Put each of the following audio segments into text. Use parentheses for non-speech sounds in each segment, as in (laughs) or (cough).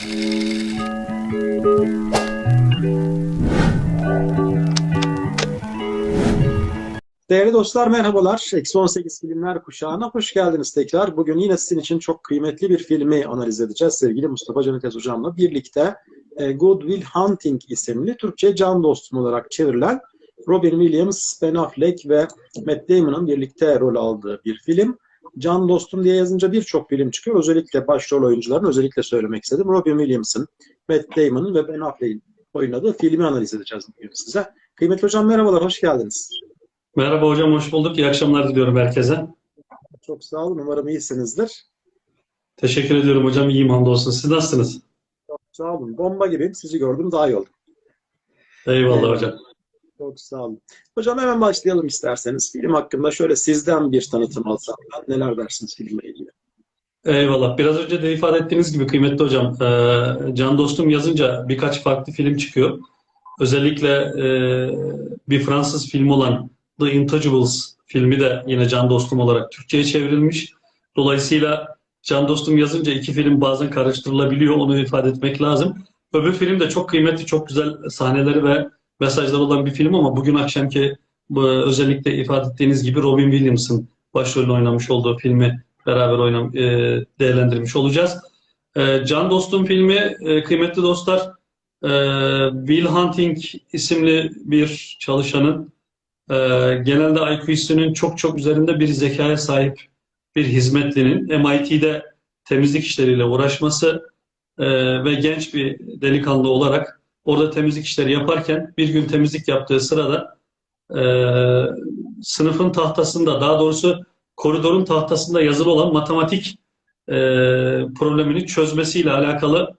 Değerli dostlar merhabalar. Eksi 18 filmler kuşağına hoş geldiniz tekrar. Bugün yine sizin için çok kıymetli bir filmi analiz edeceğiz sevgili Mustafa Canetes Hocam'la birlikte. E, Good Will Hunting isimli Türkçe Can Dostum olarak çevrilen Robin Williams, Ben Affleck ve Matt Damon'ın birlikte rol aldığı bir film. Can Dostum diye yazınca birçok film çıkıyor. Özellikle başrol oyuncuların özellikle söylemek istedim. Robin Williams'ın, Matt Damon'ın ve Ben Affleck'in oynadığı filmi analiz edeceğiz bugün size. Kıymetli hocam merhabalar, hoş geldiniz. Merhaba hocam, hoş bulduk. İyi akşamlar diliyorum herkese. Çok sağ olun. Umarım iyisinizdir. Teşekkür ediyorum hocam. İyiyim hamdolsun. Siz nasılsınız? Çok sağ olun. Bomba gibiyim. Sizi gördüm daha iyi oldum. Eyvallah Evet. hocam. Çok sağ olun. Hocam hemen başlayalım isterseniz. Film hakkında şöyle sizden bir tanıtım alsam ben. Neler dersiniz filmle ilgili? Eyvallah. Biraz önce de ifade ettiğiniz gibi kıymetli hocam, e, Can Dostum yazınca birkaç farklı film çıkıyor. Özellikle e, bir Fransız filmi olan The Intouchables filmi de yine Can Dostum olarak Türkçe'ye çevrilmiş. Dolayısıyla Can Dostum yazınca iki film bazen karıştırılabiliyor. Onu ifade etmek lazım. Öbür film de çok kıymetli, çok güzel sahneleri ve mesajları olan bir film ama bugün akşamki bu, özellikle ifade ettiğiniz gibi Robin Williams'ın başrolünü oynamış olduğu filmi beraber oynam e, değerlendirmiş olacağız. E, Can Dostum filmi e, kıymetli dostlar e, Will Hunting isimli bir çalışanın e, genelde IQ'sünün çok çok üzerinde bir zekaya sahip bir hizmetlinin MIT'de temizlik işleriyle uğraşması e, ve genç bir delikanlı olarak orada temizlik işleri yaparken bir gün temizlik yaptığı sırada e, sınıfın tahtasında daha doğrusu koridorun tahtasında yazılı olan matematik e, problemini çözmesiyle alakalı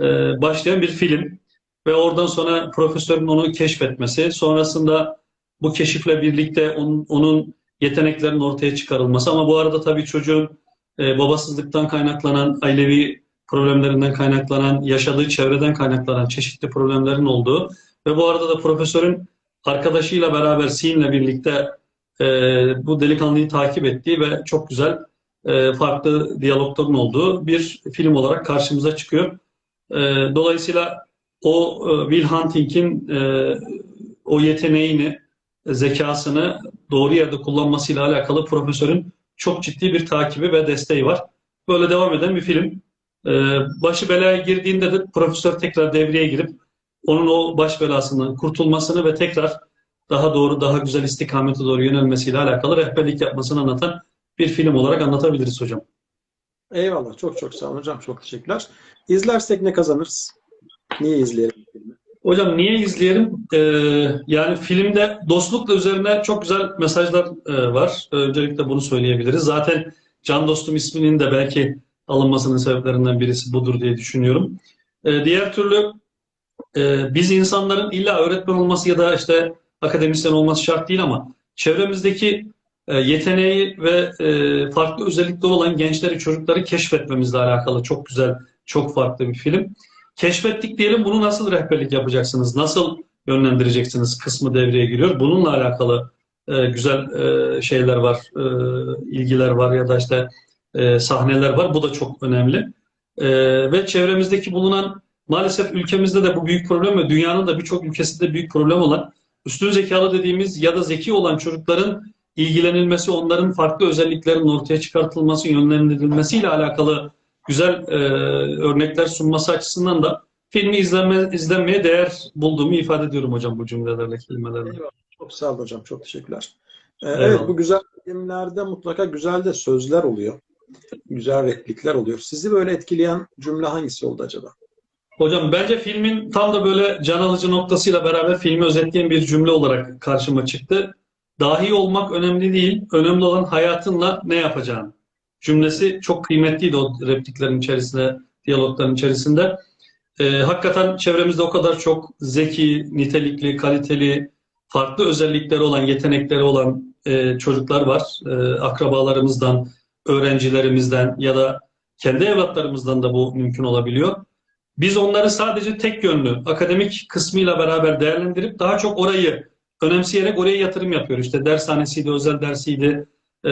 e, başlayan bir film. Ve oradan sonra profesörün onu keşfetmesi, sonrasında bu keşifle birlikte onun, onun yeteneklerinin ortaya çıkarılması. Ama bu arada tabii çocuğun e, babasızlıktan kaynaklanan, ailevi problemlerinden kaynaklanan, yaşadığı çevreden kaynaklanan çeşitli problemlerin olduğu ve bu arada da profesörün arkadaşıyla beraber Sean'le birlikte e, bu delikanlıyı takip ettiği ve çok güzel e, farklı diyalogların olduğu bir film olarak karşımıza çıkıyor. E, dolayısıyla o e, Will Hunting'in e, o yeteneğini, zekasını doğru yerde kullanmasıyla alakalı profesörün çok ciddi bir takibi ve desteği var. Böyle devam eden bir film. E, başı belaya girdiğinde de profesör tekrar devreye girip onun o baş belasından kurtulmasını ve tekrar daha doğru, daha güzel istikamete doğru yönelmesiyle alakalı rehberlik yapmasını anlatan bir film olarak anlatabiliriz hocam. Eyvallah. Çok çok sağ olun hocam. Çok teşekkürler. İzlersek ne kazanırız? Niye izleyelim filmi? Hocam niye izleyelim? Ee, yani filmde dostlukla üzerine çok güzel mesajlar e, var. Öncelikle bunu söyleyebiliriz. Zaten Can Dostum isminin de belki alınmasının sebeplerinden birisi budur diye düşünüyorum. Ee, diğer türlü e, biz insanların illa öğretmen olması ya da işte akademisyen olması şart değil ama çevremizdeki e, yeteneği ve e, farklı özellikleri olan gençleri, çocukları keşfetmemizle alakalı çok güzel, çok farklı bir film. Keşfettik diyelim, bunu nasıl rehberlik yapacaksınız, nasıl yönlendireceksiniz kısmı devreye giriyor. Bununla alakalı e, güzel e, şeyler var, e, ilgiler var ya da işte e, sahneler var. Bu da çok önemli. E, ve çevremizdeki bulunan maalesef ülkemizde de bu büyük problem ve dünyanın da birçok ülkesinde büyük problem olan üstün zekalı dediğimiz ya da zeki olan çocukların ilgilenilmesi, onların farklı özelliklerinin ortaya çıkartılması, yönlendirilmesiyle alakalı güzel e, örnekler sunması açısından da filmi izlenme, izlenmeye değer bulduğumu ifade ediyorum hocam bu cümlelerle, kelimelerle. Eyvallah. Çok sağ olun hocam. Çok teşekkürler. Ee, evet bu güzel filmlerde mutlaka güzel de sözler oluyor. Güzel replikler oluyor. Sizi böyle etkileyen cümle hangisi oldu acaba? Hocam bence filmin tam da böyle can alıcı noktasıyla beraber filmi özetleyen bir cümle olarak karşıma çıktı. Dahi olmak önemli değil, önemli olan hayatınla ne yapacağın. Cümlesi çok kıymetliydi o repliklerin içerisinde, diyalogların içerisinde. Ee, hakikaten çevremizde o kadar çok zeki, nitelikli, kaliteli, farklı özellikleri olan, yetenekleri olan e, çocuklar var. E, akrabalarımızdan, öğrencilerimizden ya da kendi evlatlarımızdan da bu mümkün olabiliyor. Biz onları sadece tek yönlü, akademik kısmıyla beraber değerlendirip daha çok orayı önemseyerek oraya yatırım yapıyoruz. İşte dershanesiydi, özel dersiydi, e,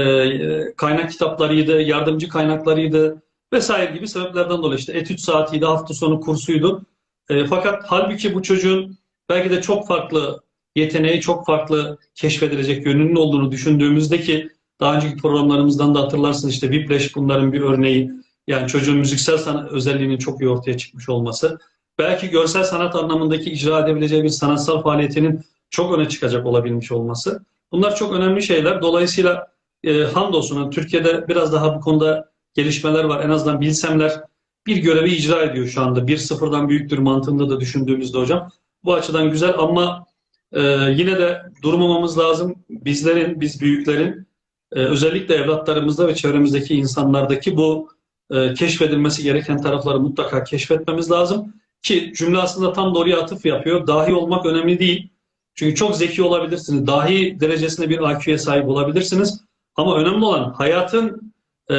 kaynak kitaplarıydı, yardımcı kaynaklarıydı, vesaire gibi sebeplerden dolayı işte etüt saatiydi, hafta sonu kursuydu. E, fakat halbuki bu çocuğun belki de çok farklı yeteneği, çok farklı keşfedilecek yönünün olduğunu düşündüğümüzde ki daha önceki programlarımızdan da hatırlarsınız işte Whiplash bunların bir örneği. Yani çocuğun müziksel sanat özelliğinin çok iyi ortaya çıkmış olması. Belki görsel sanat anlamındaki icra edebileceği bir sanatsal faaliyetinin çok öne çıkacak olabilmiş olması. Bunlar çok önemli şeyler. Dolayısıyla e, hamdolsun Türkiye'de biraz daha bu konuda gelişmeler var. En azından bilsemler bir görevi icra ediyor şu anda. Bir sıfırdan büyüktür mantığında da düşündüğümüzde hocam. Bu açıdan güzel ama e, yine de durmamamız lazım. Bizlerin, biz büyüklerin e, özellikle evlatlarımızda ve çevremizdeki insanlardaki bu e, keşfedilmesi gereken tarafları mutlaka keşfetmemiz lazım. Ki cümle aslında tam doğruya atıf yapıyor. Dahi olmak önemli değil. Çünkü çok zeki olabilirsiniz. Dahi derecesinde bir IQ'ye sahip olabilirsiniz. Ama önemli olan hayatın e,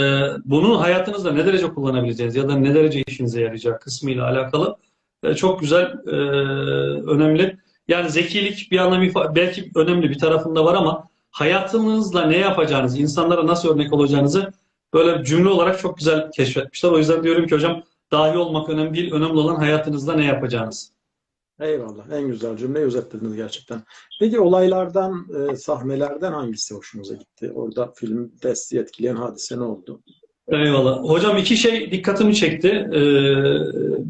bunu hayatınızda ne derece kullanabileceğiniz ya da ne derece işinize yarayacak kısmıyla alakalı e, çok güzel, e, önemli. Yani zekilik bir anlamı belki önemli bir tarafında var ama hayatınızla ne yapacağınız, insanlara nasıl örnek olacağınızı böyle cümle olarak çok güzel keşfetmişler. O yüzden diyorum ki hocam dahi olmak önemli değil, önemli olan hayatınızda ne yapacağınız. Eyvallah. En güzel cümleyi özetlediniz gerçekten. Peki olaylardan, e, sahnelerden hangisi hoşunuza gitti? Orada filmde sizi etkileyen hadise ne oldu? Eyvallah. Hocam iki şey dikkatimi çekti. Ee,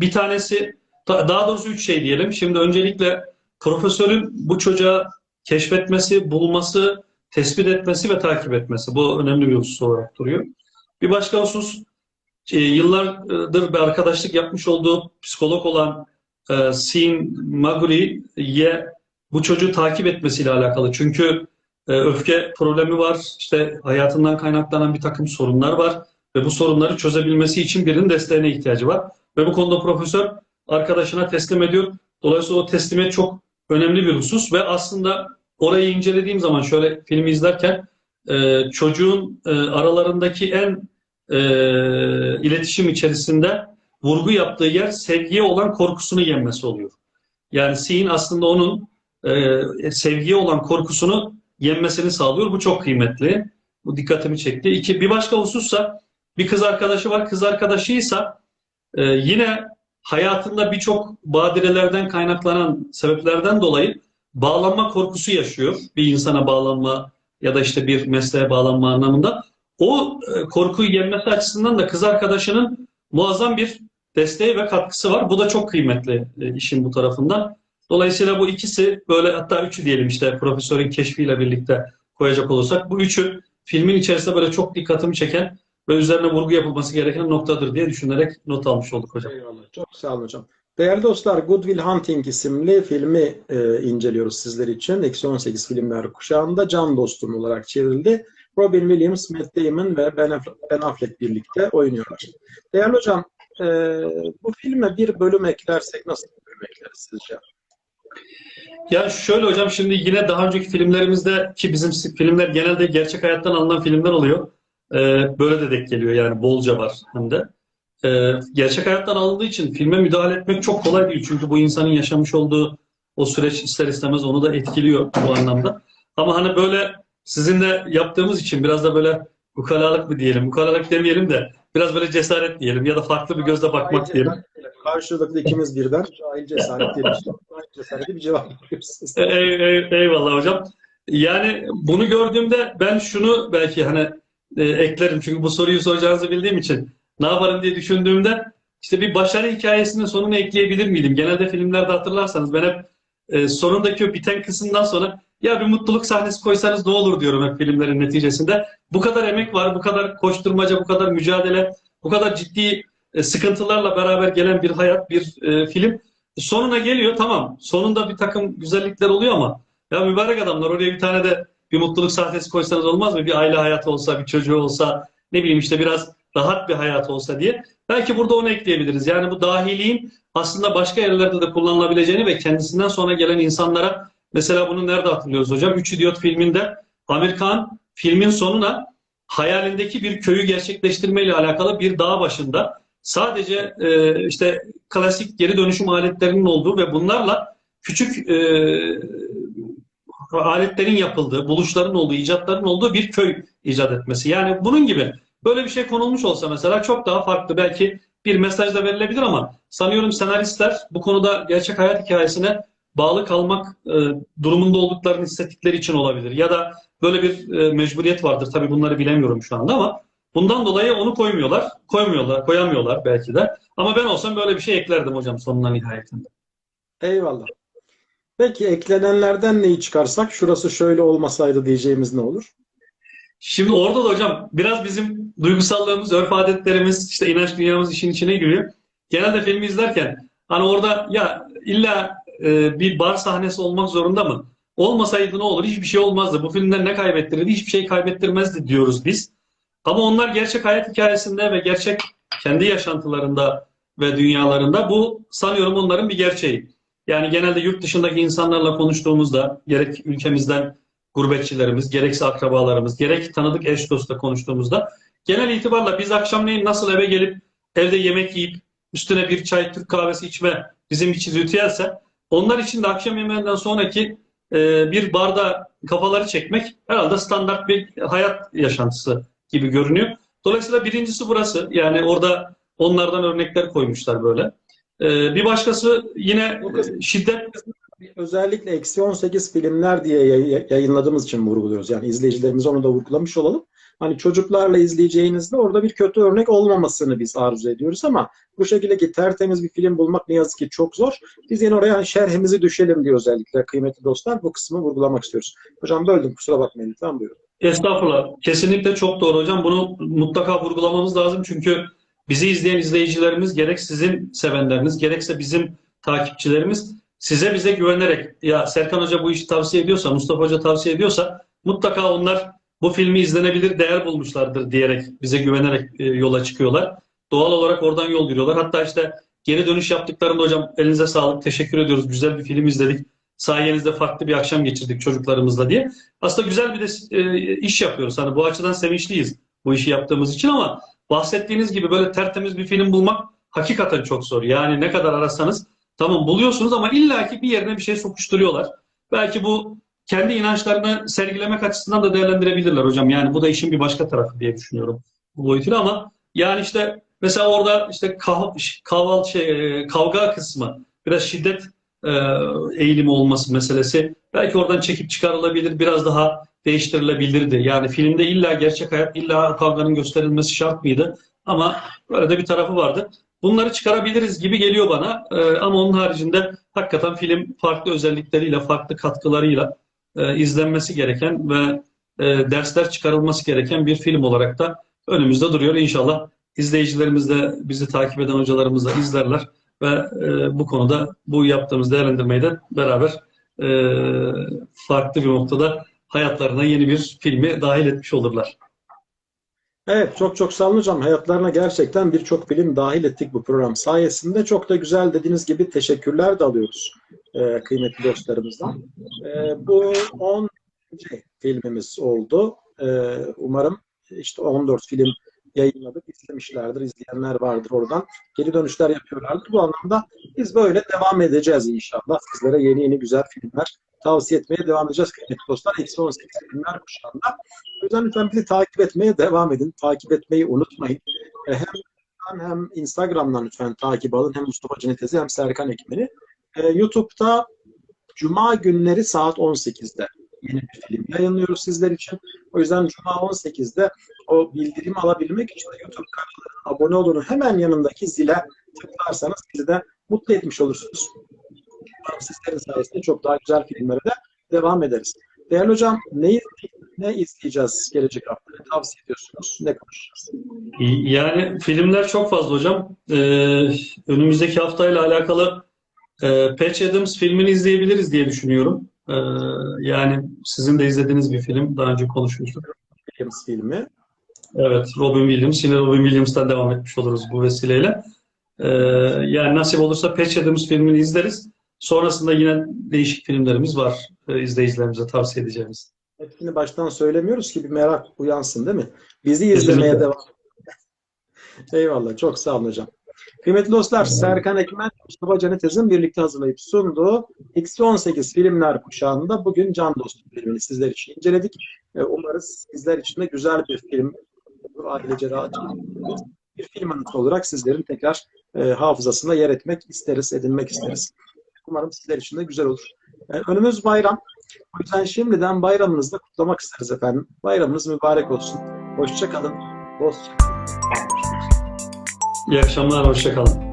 bir tanesi, daha doğrusu üç şey diyelim. Şimdi öncelikle profesörün bu çocuğa keşfetmesi, bulması, tespit etmesi ve takip etmesi. Bu önemli bir husus olarak duruyor. Bir başka husus, e, yıllardır bir arkadaşlık yapmış olduğu psikolog olan e, Sin Maguri'ye bu çocuğu takip etmesiyle alakalı. Çünkü e, öfke problemi var, işte hayatından kaynaklanan bir takım sorunlar var ve bu sorunları çözebilmesi için birinin desteğine ihtiyacı var. Ve bu konuda profesör arkadaşına teslim ediyor. Dolayısıyla o teslimiyet çok önemli bir husus ve aslında orayı incelediğim zaman şöyle filmi izlerken e, çocuğun e, aralarındaki en e, iletişim içerisinde vurgu yaptığı yer sevgiye olan korkusunu yenmesi oluyor. Yani Sin aslında onun e, sevgiye olan korkusunu yenmesini sağlıyor. Bu çok kıymetli. Bu dikkatimi çekti. İki, bir başka husussa bir kız arkadaşı var. Kız arkadaşıysa e, yine hayatında birçok badirelerden kaynaklanan sebeplerden dolayı bağlanma korkusu yaşıyor. Bir insana bağlanma ya da işte bir mesleğe bağlanma anlamında. O e, korkuyu yenmesi açısından da kız arkadaşının muazzam bir desteği ve katkısı var. Bu da çok kıymetli e, işin bu tarafından. Dolayısıyla bu ikisi böyle hatta üçü diyelim işte profesörün keşfiyle birlikte koyacak olursak bu üçü filmin içerisinde böyle çok dikkatimi çeken ve üzerine vurgu yapılması gereken noktadır diye düşünerek not almış olduk hocam. Eyvallah. Çok sağ olun hocam. Değerli dostlar, Good Will Hunting isimli filmi e, inceliyoruz sizler için. Eksi 18 filmler kuşağında can dostum olarak çevrildi. Robin Williams, Matt Damon ve Ben Affleck birlikte oynuyorlar. Değerli hocam, e, bu filme bir bölüm eklersek nasıl bir bölüm ekleriz sizce? Ya şöyle hocam şimdi yine daha önceki filmlerimizde ki bizim filmler genelde gerçek hayattan alınan filmler oluyor. Ee, böyle de denk geliyor yani bolca var hem de. Ee, gerçek hayattan alındığı için filme müdahale etmek çok kolay değil. Çünkü bu insanın yaşamış olduğu o süreç ister istemez onu da etkiliyor bu anlamda. Ama hani böyle sizinle yaptığımız için biraz da böyle ukalalık mı diyelim, ukalalık demeyelim de biraz böyle cesaret diyelim ya da farklı bir gözle bakmak diyelim. Karşılıklı ikimiz birden cahil cesaret diyelim. Cahil cesareti bir cevap veriyorsunuz. Ey, ey, eyvallah hocam. Yani bunu gördüğümde ben şunu belki hani e, eklerim. Çünkü bu soruyu soracağınızı bildiğim için ne yaparım diye düşündüğümde işte bir başarı hikayesinin sonunu ekleyebilir miydim? Genelde filmlerde hatırlarsanız ben hep e, sonundaki o biten kısımdan sonra ya bir mutluluk sahnesi koysanız ne olur diyorum hep filmlerin neticesinde. Bu kadar emek var, bu kadar koşturmaca, bu kadar mücadele, bu kadar ciddi e, sıkıntılarla beraber gelen bir hayat, bir e, film. Sonuna geliyor tamam. Sonunda bir takım güzellikler oluyor ama ya mübarek adamlar oraya bir tane de bir mutluluk sahnesi koysanız olmaz mı? Bir aile hayatı olsa, bir çocuğu olsa, ne bileyim işte biraz rahat bir hayat olsa diye. Belki burada onu ekleyebiliriz. Yani bu dahiliğin aslında başka yerlerde de kullanılabileceğini ve kendisinden sonra gelen insanlara mesela bunu nerede hatırlıyoruz hocam? Üç İdiot filminde Amerikan filmin sonuna hayalindeki bir köyü gerçekleştirmeyle alakalı bir dağ başında sadece e, işte klasik geri dönüşüm aletlerinin olduğu ve bunlarla küçük e, aletlerin yapıldığı, buluşların olduğu, icatların olduğu bir köy icat etmesi. Yani bunun gibi Böyle bir şey konulmuş olsa mesela çok daha farklı. Belki bir mesaj da verilebilir ama sanıyorum senaristler bu konuda gerçek hayat hikayesine bağlı kalmak e, durumunda olduklarını hissettikleri için olabilir. Ya da böyle bir e, mecburiyet vardır. Tabii bunları bilemiyorum şu anda ama bundan dolayı onu koymuyorlar. Koymuyorlar, koyamıyorlar belki de. Ama ben olsam böyle bir şey eklerdim hocam sonuna nihayetinde. Eyvallah. Peki eklenenlerden neyi çıkarsak şurası şöyle olmasaydı diyeceğimiz ne olur? Şimdi orada da hocam biraz bizim duygusallığımız, örf adetlerimiz, işte inanç dünyamız işin içine giriyor. Genelde filmi izlerken hani orada ya illa e, bir bar sahnesi olmak zorunda mı? Olmasaydı ne olur? Hiçbir şey olmazdı. Bu filmden ne kaybettirirdi? Hiçbir şey kaybettirmezdi diyoruz biz. Ama onlar gerçek hayat hikayesinde ve gerçek kendi yaşantılarında ve dünyalarında bu sanıyorum onların bir gerçeği. Yani genelde yurt dışındaki insanlarla konuştuğumuzda gerek ülkemizden gurbetçilerimiz, gerekse akrabalarımız, gerek tanıdık eş dostla konuştuğumuzda genel itibarla biz akşamleyin nasıl eve gelip evde yemek yiyip üstüne bir çay, Türk kahvesi içme bizim için ritüelse onlar için de akşam yemeğinden sonraki e, bir barda kafaları çekmek herhalde standart bir hayat yaşantısı gibi görünüyor. Dolayısıyla birincisi burası. Yani orada onlardan örnekler koymuşlar böyle. E, bir başkası yine şiddet özellikle eksi 18 filmler diye yayınladığımız için vurguluyoruz. Yani izleyicilerimiz onu da vurgulamış olalım. Hani çocuklarla izleyeceğinizde orada bir kötü örnek olmamasını biz arzu ediyoruz ama bu şekilde ki tertemiz bir film bulmak ne yazık ki çok zor. Biz yine oraya şerhimizi düşelim diye özellikle kıymetli dostlar bu kısmı vurgulamak istiyoruz. Hocam böldüm kusura bakmayın lütfen buyurun. Estağfurullah. Kesinlikle çok doğru hocam. Bunu mutlaka vurgulamamız lazım çünkü bizi izleyen izleyicilerimiz gerek sizin sevenleriniz gerekse bizim takipçilerimiz size bize güvenerek ya Serkan Hoca bu işi tavsiye ediyorsa, Mustafa Hoca tavsiye ediyorsa mutlaka onlar bu filmi izlenebilir değer bulmuşlardır diyerek bize güvenerek e, yola çıkıyorlar. Doğal olarak oradan yol yürüyorlar. Hatta işte geri dönüş yaptıklarında hocam elinize sağlık, teşekkür ediyoruz. Güzel bir film izledik. Sayenizde farklı bir akşam geçirdik çocuklarımızla diye. Aslında güzel bir de e, iş yapıyoruz. Hani bu açıdan sevinçliyiz bu işi yaptığımız için ama bahsettiğiniz gibi böyle tertemiz bir film bulmak hakikaten çok zor. Yani ne kadar arasanız Tamam buluyorsunuz ama illaki bir yerine bir şey sokuşturuyorlar. Belki bu kendi inançlarını sergilemek açısından da değerlendirebilirler hocam. Yani bu da işin bir başka tarafı diye düşünüyorum bu boyutuyla ama yani işte mesela orada işte kav kaval şey, kavga kısmı biraz şiddet e, eğilimi olması meselesi belki oradan çekip çıkarılabilir biraz daha değiştirilebilirdi. Yani filmde illa gerçek hayat illa kavganın gösterilmesi şart mıydı? Ama böyle de bir tarafı vardı. Bunları çıkarabiliriz gibi geliyor bana. E, ama onun haricinde hakikaten film farklı özellikleriyle, farklı katkılarıyla e, izlenmesi gereken ve e, dersler çıkarılması gereken bir film olarak da önümüzde duruyor. İnşallah izleyicilerimiz de bizi takip eden hocalarımız da izlerler ve e, bu konuda bu yaptığımız değerlendirmeyi de beraber e, farklı bir noktada hayatlarına yeni bir filmi dahil etmiş olurlar. Evet çok çok sağ olun hocam. Hayatlarına gerçekten birçok film dahil ettik bu program sayesinde. Çok da güzel dediğiniz gibi teşekkürler de alıyoruz e, kıymetli dostlarımızdan. E, bu 10. filmimiz oldu. E, umarım işte 14 film yayınladık. İzlemişlerdir, izleyenler vardır oradan. Geri dönüşler yapıyorlardır. Bu anlamda biz böyle devam edeceğiz inşallah. Sizlere yeni yeni güzel filmler tavsiye etmeye devam edeceğiz kıymetli dostlar. Eksi 18 filmler kuşağında. O yüzden lütfen bizi takip etmeye devam edin. Takip etmeyi unutmayın. Hem hem Instagram'dan lütfen takip alın. Hem Mustafa Cenetezi hem Serkan Ekmen'i. Ee, YouTube'da Cuma günleri saat 18'de yeni bir film yayınlıyoruz sizler için. O yüzden Cuma 18'de o bildirimi alabilmek için de YouTube kanalına abone olun. Hemen yanındaki zile tıklarsanız bizi de mutlu etmiş olursunuz. Sizlerin sayesinde çok daha güzel filmlere de devam ederiz. Değerli hocam ne, ne izleyeceğiz gelecek hafta? Ne tavsiye ediyorsunuz? Ne konuşacağız? Yani filmler çok fazla hocam. Ee, önümüzdeki haftayla alakalı e, Patch Adams filmini izleyebiliriz diye düşünüyorum. Ee, yani sizin de izlediğiniz bir film. Daha önce konuşmuştuk. Williams filmi. Evet, Robin Williams. Yine Robin Williams'tan devam etmiş oluruz bu vesileyle. Ee, yani nasip olursa Patch Adams filmini izleriz. Sonrasında yine değişik filmlerimiz var e, izleyicilerimize tavsiye edeceğimiz. Hepsini baştan söylemiyoruz ki bir merak uyansın değil mi? Bizi izlemeye devam (laughs) Eyvallah. Çok sağ olun hocam. Kıymetli dostlar, Serkan Ekmen, Mustafa Canetez'in birlikte hazırlayıp sunduğu X18 filmler kuşağında bugün Can Dostu filmini sizler için inceledik. E, umarız sizler için de güzel bir film ailece rahat bir film anıtı olarak sizlerin tekrar e, hafızasında yer etmek isteriz, edinmek isteriz. Umarım sizler için de güzel olur. E, önümüz bayram. O yüzden şimdiden bayramınızı da kutlamak isteriz efendim. Bayramınız mübarek olsun. Hoşça kalın. Dostça. İyi akşamlar, hoşça kalın.